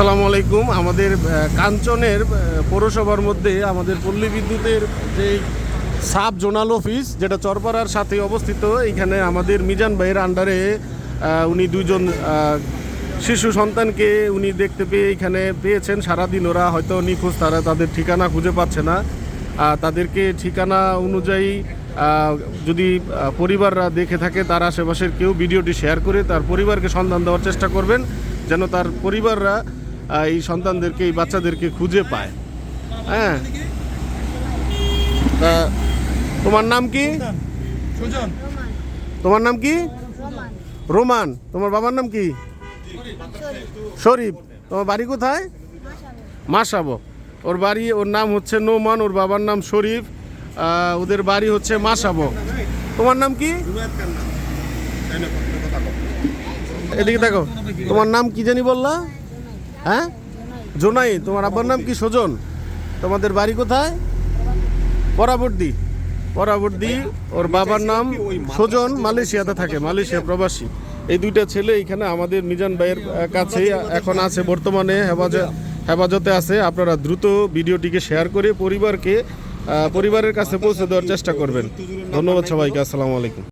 আসসালামু আলাইকুম। আমাদের কাঞ্চনের পৌরসভার মধ্যে আমাদের পল্লী বিদ্যুতের যে সাব জোনাল অফিস যেটা চরপাড়ার সাথে অবস্থিত এখানে আমাদের মিজান ভাইয়ের আন্ডারে উনি দুইজন আহ, শিশু সন্তানকে উনি দেখতে পেয়ে এখানে পেয়েছেন। সারাদিন ওরা হয়তো নিখোঁজ তারা তাদের ঠিকানা খুঁজে পাচ্ছে না। তাদেরকে ঠিকানা অনুযায়ী যদি পরিবাররা দেখে থাকে তার আশেপাশের কেউ ভিডিওটি শেয়ার করে তার পরিবারকে সন্ধান দেওয়ার চেষ্টা করবেন যেন তার পরিবাররা এই সন্তানদেরকে এই বাচ্চাদেরকে খুঁজে পায়। হ্যাঁ। তা তোমার নাম কি? তোমার নাম কি? রোমান। রোমান। তোমার বাবার নাম কি? শরীফ। তোমার বাড়ি কোথায়? মাসাবো ওর বাড়ি ওর নাম হচ্ছে নোমান ওর বাবার নাম শরীফ। ওদের বাড়ি হচ্ছে মাসাবো তোমার নাম কি? এদিকে দেখো। তোমার নাম কি জানি বললা? হ্যাঁ? জোনাই, তোমার আব্বার নাম কি সুজন তোমাদের বাড়ি কোথায়? পরাবর্তী। পরাবর্তী, ওর বাবার নাম সুজন মালয়েশিয়াতে থাকে, মালয়েশিয়া প্রবাসী। এই দুইটা ছেলে এখানে আমাদের মিজান ভাইয়ের কাছে এখন আছে, বর্তমানে হেফাজত, হেফাজতে আছে। আপনারা দ্রুত ভিডিওটিকে শেয়ার করে পরিবারকে পরিবারের কাছে পৌঁছে দেওয়ার চেষ্টা করবেন। ধন্যবাদ সবাইকে, আসসালামু আলাইকুম।